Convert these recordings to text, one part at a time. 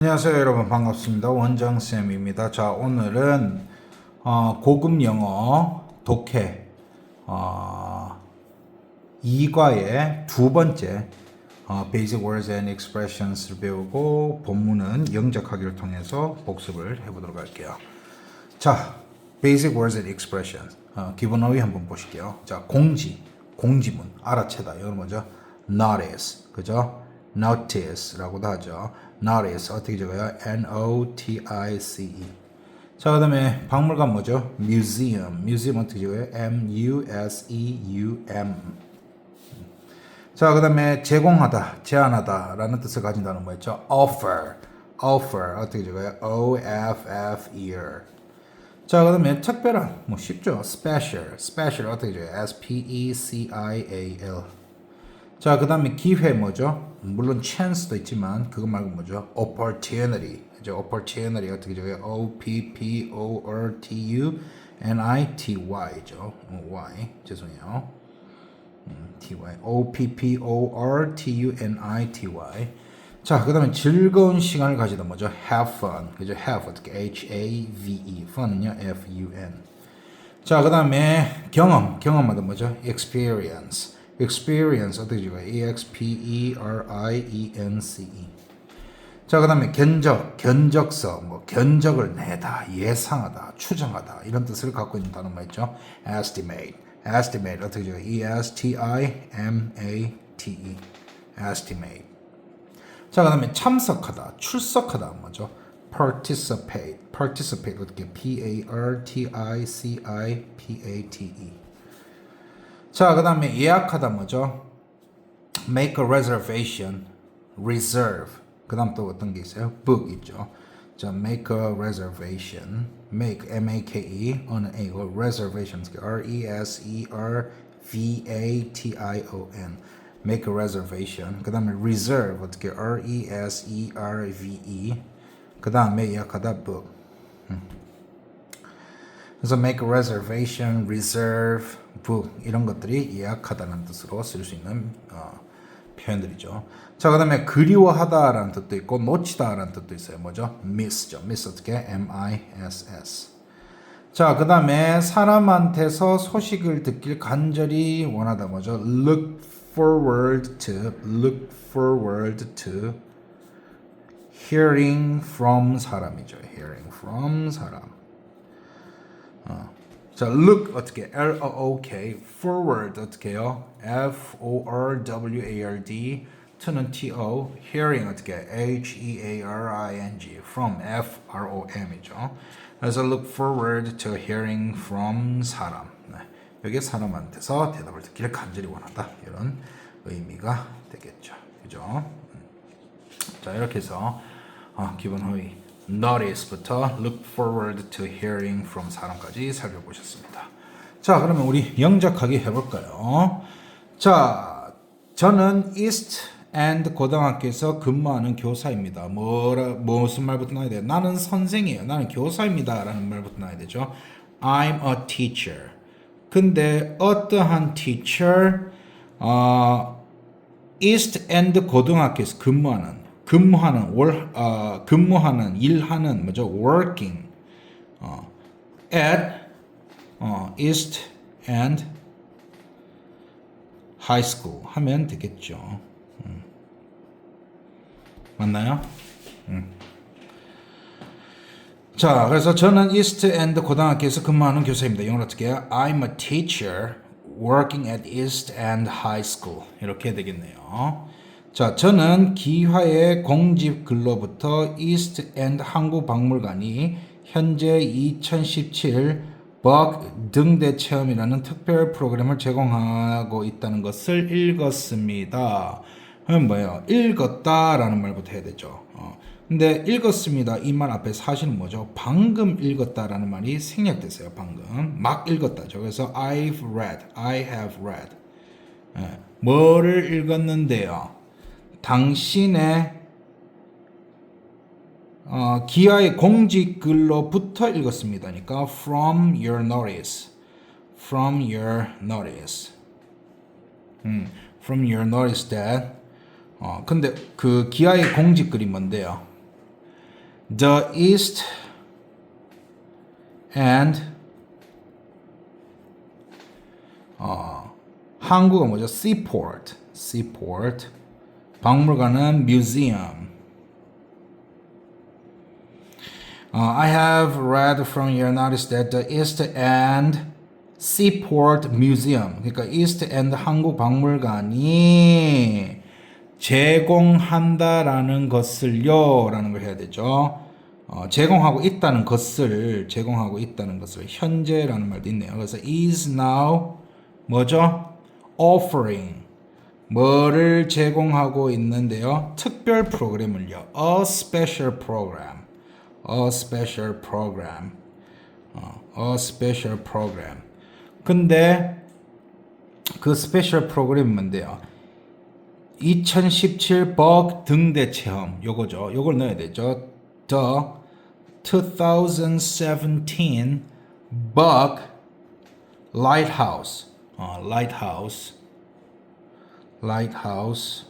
안녕하세요 여러분. 반갑습니다. 원정쌤입니다. 자 오늘은 어, 고급 영어 독해 어, 2과의 두 번째 어, Basic Words and Expressions를 배우고 본문은 영작하기를 통해서 복습을 해보도록 할게요. 자 Basic Words and Expressions. 어, 기본 어휘 한번 보실게요. 자 공지 공지문. 알아채다. 이건 뭐죠? Notice 그죠? Notice라고도 하죠. Notice 어떻게 적어요? N-O-T-I-C-E. 자, 그다음에 박물관 뭐죠? museum. museum 어떻게 적어요? M-U-S-E-U-M. 자, 그다음에 제공하다, 제안하다라는 뜻을 가진 단어 뭐였죠? offer. offer 어떻게 적어요? O-F-F-E-R. 자, 그다음에 특별한 뭐 쉽죠? special. special 어떻게 적어요? S-P-E-C-I-A-L. 자, 그 다음에 기회 뭐죠? 물론 chance도 있지만 그거 말고 뭐죠? opportunity. 이제 opportunity 어떻게 적어요? O-P-P-O-R-T-U-N-I-T-Y죠. 어, Y. 죄송해요. 음, T-Y. O-P-P-O-R-T-U-N-I-T-Y. 자, 그 다음에 즐거운 시간을 가지다 뭐죠? have fun. 그죠? have 어떻게? H-A-V-E. fun은요? F-U-N. 자, 그 다음에 경험. 경험하다 뭐죠? experience. Experience 어떻게 적어요? E X P E R I E N C E. 자, 그다음에 견적, 견적서, 뭐 견적을 내다, 예상하다, 추정하다 이런 뜻을 갖고 있는 단어 뭐있죠? estimate. estimate 어떻게 적어요? E S T I M A T E. estimate. 자, 그다음에 참석하다, 출석하다 뭐죠? participate. participate 어떻게? P A R T I C I P A T E. 자, 그 다음에 예약하다 뭐죠? make a reservation, reserve. 그 다음 또 어떤 게 있어요? book 있죠. 자, make a reservation, make, M-A-K-E, 어느 A고, reservation, R-E-S-E-R-V-A-T-I-O-N, make a reservation. 그 다음에 reserve, 어떻게, R-E-S-E-R-V-E, 그 다음에 예약하다, book. 그래서 make reservation, reserve, book 이런 것들이 예약하다는 뜻으로 쓸 수 있는 어, 표현들이죠. 자, 그 다음에 그리워하다라는 뜻도 있고 놓치다라는 뜻도 있어요. 뭐죠? miss죠. miss 어떻게? M-I-S-S. 자, 그 다음에 사람한테서 소식을 듣길 간절히 원하다 뭐죠? look forward to, look forward to hearing from 사람이죠. hearing from 사람. 어. 자, look 어떻게 L O O K forward 어떻게 해요? F O R W A R D to는 T O hearing 어떻게 H E A R I N G from F R O M이죠. 그래서 look forward to hearing from 사람. 네. 여기 사람한테서 대답을 듣기를 간절히 원한다. 이런 의미가 되겠죠. 그죠? 자, 이렇게 해서 어, 기본 호의 notice부터 look forward to hearing from 사람까지 살펴보셨습니다. 자, 그러면 우리 영작하기 해볼까요? 자, 저는 East End 고등학교에서 근무하는 교사입니다. 뭐라, 무슨 말부터 나야 돼요? 나는 선생이에요. 나는 교사입니다. 라는 말부터 나야 되죠. I'm a teacher. 근데 어떠한 teacher, 어, East End 고등학교에서 근무하는 근무하는 월 어, 근무하는 일하는 뭐죠? working 어, at 어, East and High School 하면 되겠죠. 음. 맞나요? 음. 자, 그래서 저는 이스트 엔드 고등학교에서 근무하는 교사입니다. 영어로 어떻게 해요? I'm a teacher working at East End High School. 이렇게 되겠네요. 자, 저는 기화의 공집 근로부터 이스트 엔드 항구 박물관이 현재 2017벅 등대 체험이라는 특별 프로그램을 제공하고 있다는 것을 읽었습니다. 그럼 뭐예요? 읽었다라는 말부터 해야 되죠. 어. 근데 읽었습니다. 이 말 앞에 사실은 뭐죠? 방금 읽었다라는 말이 생략됐어요. 방금 막 읽었다죠. 그래서 I've read, I have read. 예. 뭐를 읽었는데요? 당신의 어, 기아의 공직 글로부터 읽었습니다니까 from your notice, from your notice, 음, from your notice that 어, 근데 그 기아의 공직 글이 뭔데요? the east and 어, 한국어 뭐죠? seaport, seaport. 박물관은 museum. Uh, I have read from your notice that the East End Seaport Museum, 그러니까 East End 한국 박물관이 제공한다라는 것을요라는 걸 해야 되죠. 어, 제공하고 있다는 것을 제공하고 있다는 것을 현재라는 말도 있네요. 그래서 is now 뭐죠? offering 뭐를 제공하고 있는데요. 특별 프로그램을요. a special program. a special program. 어, a special program. 근데 그 스페셜 프로그램이 뭔데요? 2017 버그 등대 체험 요거죠. 요걸 넣어야 되죠. The 2017 bug lighthouse. 어, lighthouse. lighthouse.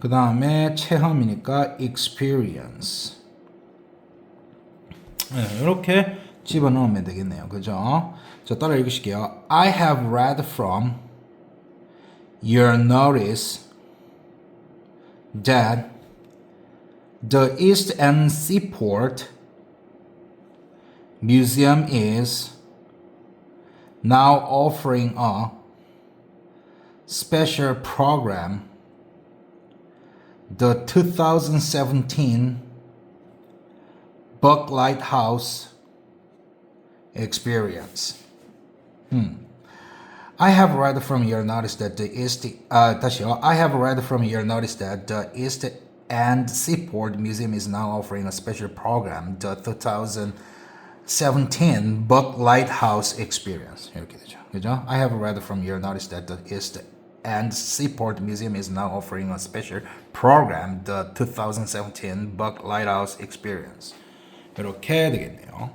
그 다음에 체험이니까 experience. 네, 이렇게 집어넣으면 되겠네요. 그죠? 자, 따라 읽으실게요. I have read from your notice that the East End Seaport Museum is now offering a special program, the 2017 Buck Lighthouse experience. Hmm. I have read from your notice that the East, uh, I have read from your notice that the East End Seaport Museum is now offering a special program, the 2017 Buck Lighthouse Experience. 그죠? I have read from your notice that the East End Seaport Museum is now offering a special program, the 2017 Buck Lighthouse Experience. 이렇게 되겠네요.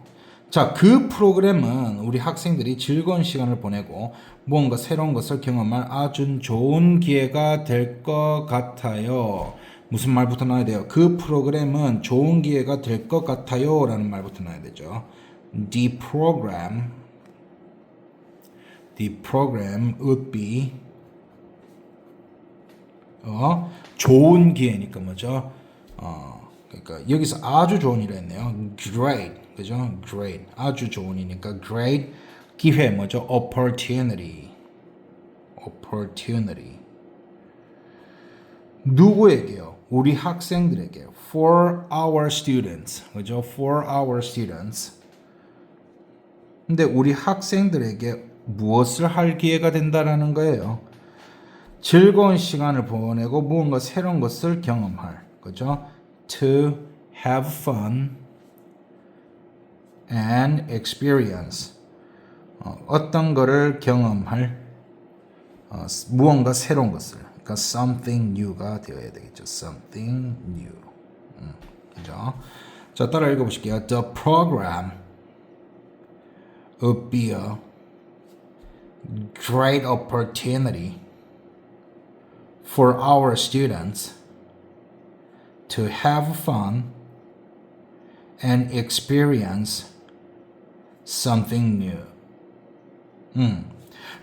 자, 그 프로그램은 우리 학생들이 즐거운 시간을 보내고 무언가 새로운 것을 경험할 아주 좋은 기회가 될 것 같아요. 무슨 말부터 나와야 돼요? 그 프로그램은 좋은 기회가 될 것 같아요. 라는 말부터 나와야 되죠. The program, the program would be, 어, 좋은 기회니까 뭐죠? 어, 그러니까 여기서 아주 좋은 일을 했네요. Great. 그죠? Great. 아주 좋은이니까 great 기회 뭐죠? Opportunity. Opportunity. 누구에게요? 우리 학생들에게. For our students. 그죠? For our students. 근데 우리 학생들에게 무엇을 할 기회가 된다라는 거예요. 즐거운 시간을 보내고 무언가 새로운 것을 경험할. 그죠? To have fun and experience. 어, 어떤 거를 경험할 어, 무언가 새로운 것을 그러니까 something new가 되어야 되겠죠. something new. 음, 그죠? 자, 따라 읽어보실게요. The program would be a great opportunity for our students to have fun and experience something new. Hmm.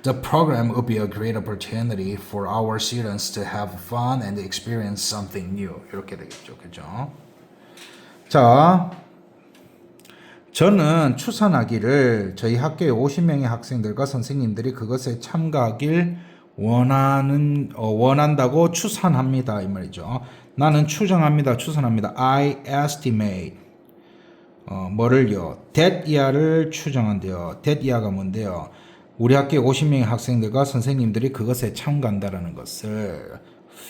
The program would be a great opportunity for our students to have fun and experience something new. 이렇게 되겠죠. 그죠? 자, 저는 추산하기를 저희 학교에 50명의 학생들과 선생님들이 그것에 참가하길 원하는 어, 원한다고 추산합니다 이 말이죠. 나는 추정합니다. 추산합니다. I estimate 어, 뭐를요? that year를 추정한대요. that year가 뭔데요? 우리 학교에 50명의 학생들과 선생님들이 그것에 참가한다라는 것을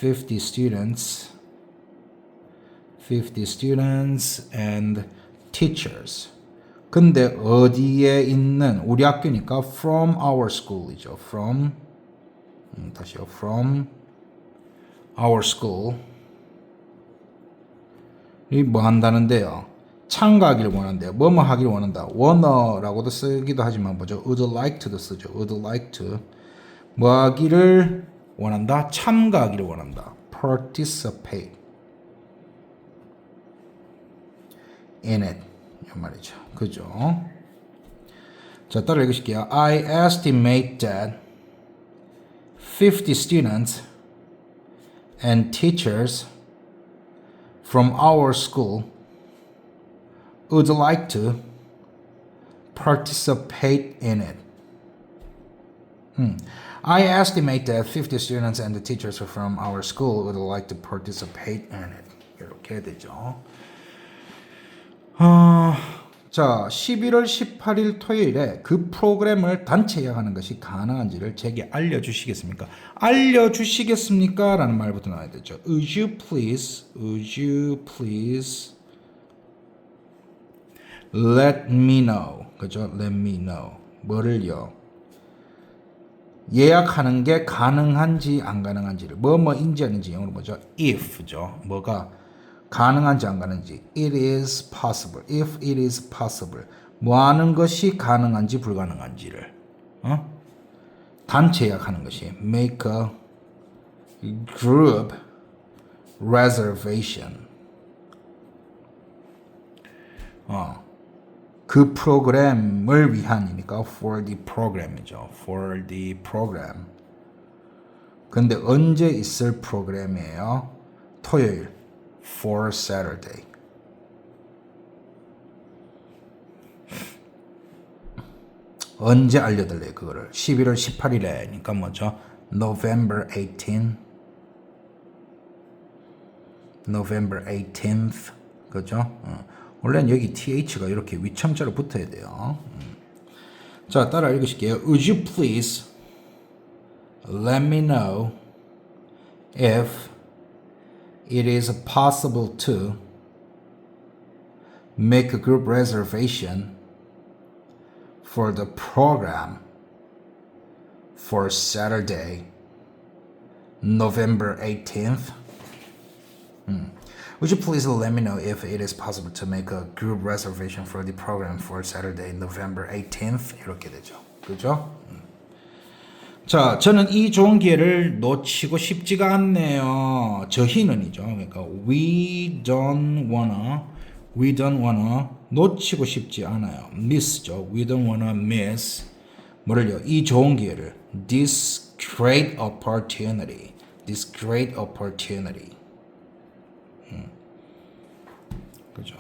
50 students 50 students and teachers 근데 어디에 있는 우리 학교니까 from our school이죠. from 음, 다시요. from our school 이뭐 한다는데요. 참가하기를 원한대요. 뭐뭐 하기를 원한다. wanna라고도 쓰기도 하지만 뭐죠? would like to도 쓰죠. would like to 뭐 하기를 원한다. 참가하기를 원한다. participate in it. 이 말이죠. 그죠? 자, 따라 읽으실게요. I estimate that 50 students and teachers from our school would like to participate in it. Hmm. I estimate that 50 students and the teachers from our school would like to participate in it. 이렇게 되죠. 어, 자, 11월 18일 토요일에 그 프로그램을 단체 예약하는 것이 가능한지를 제게 알려주시겠습니까? 알려주시겠습니까? 라는 말부터 나와야 되죠. Would you please, would you please let me know. 그죠? Let me know. 뭐를요? 예약하는 게 가능한지 안 가능한지를 뭐뭐인지 아닌지 영어로 뭐죠? if죠. 뭐가 가능한지 안 가능한지 it is possible. if it is possible. 뭐 하는 것이 가능한지 불가능한지를 어? 단체 예약하는 것이 make a group reservation. 어. 그 프로그램을 위한이니까 for the program이죠. for the program. 근데 언제 있을 프로그램이에요? 토요일. For Saturday. 언제 알려달래요 그거를 11월 18일에니까 뭐죠 November 18 November 18th 그죠 어. 원래는 여기 th가 이렇게 위첨자로 붙어야 돼요 음. 자 따라 읽으실게요 Would you please let me know if it is possible to make a group reservation for the program for Saturday, November 18th. Hmm. Would you please let me know if it is possible to make a group reservation for the program for Saturday, November 18th? 이렇게 되죠. 그죠? 음. 자, 저는 이 좋은 기회를 놓치고 싶지가 않네요. 저희는이죠. 그러니까 we don't wanna, we don't wanna 놓치고 싶지 않아요. miss죠. we don't wanna miss 뭐를요? 이 좋은 기회를 this great opportunity, this great opportunity. 음. 그죠?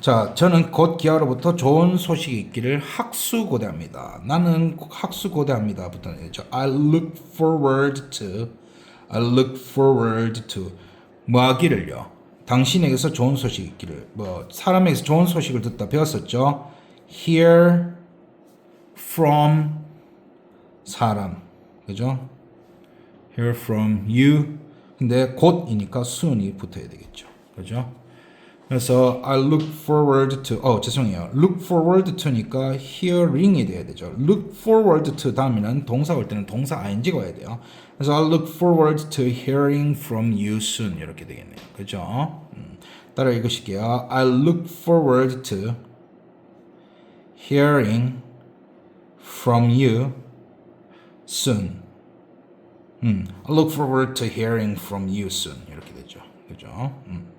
자, 저는 곧 기아로부터 좋은 소식이 있기를 학수고대합니다. 나는 학수고대합니다부터 했죠. I look forward to, I look forward to 뭐 하기를요. 당신에게서 좋은 소식이 있기를 뭐 사람에게서 좋은 소식을 듣다 배웠었죠. Hear from 사람, 그죠? Hear from you. 근데 곧이니까 soon이 붙어야 되겠죠. 그죠? 그래서 I look forward to 어 죄송해요. look forward to니까 hearing이 돼야 되죠. look forward to 다음에는 동사 올 때는 동사 ing가 와야 돼요. 그래서 I look forward to hearing from you soon 이렇게 되겠네요. 그죠? 음, 따라 읽으실게요. I look forward to hearing from you soon. 음, I look forward to hearing from you soon 이렇게 되죠. 그죠? 음.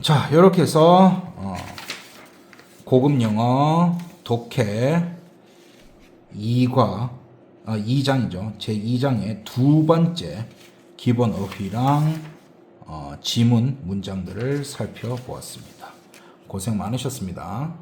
자, 이렇게 해서 어, 고급 영어 독해 2과 어, 2장이죠. 제 2장의 두 번째 기본 어휘랑 어, 지문 문장들을 살펴보았습니다. 고생 많으셨습니다.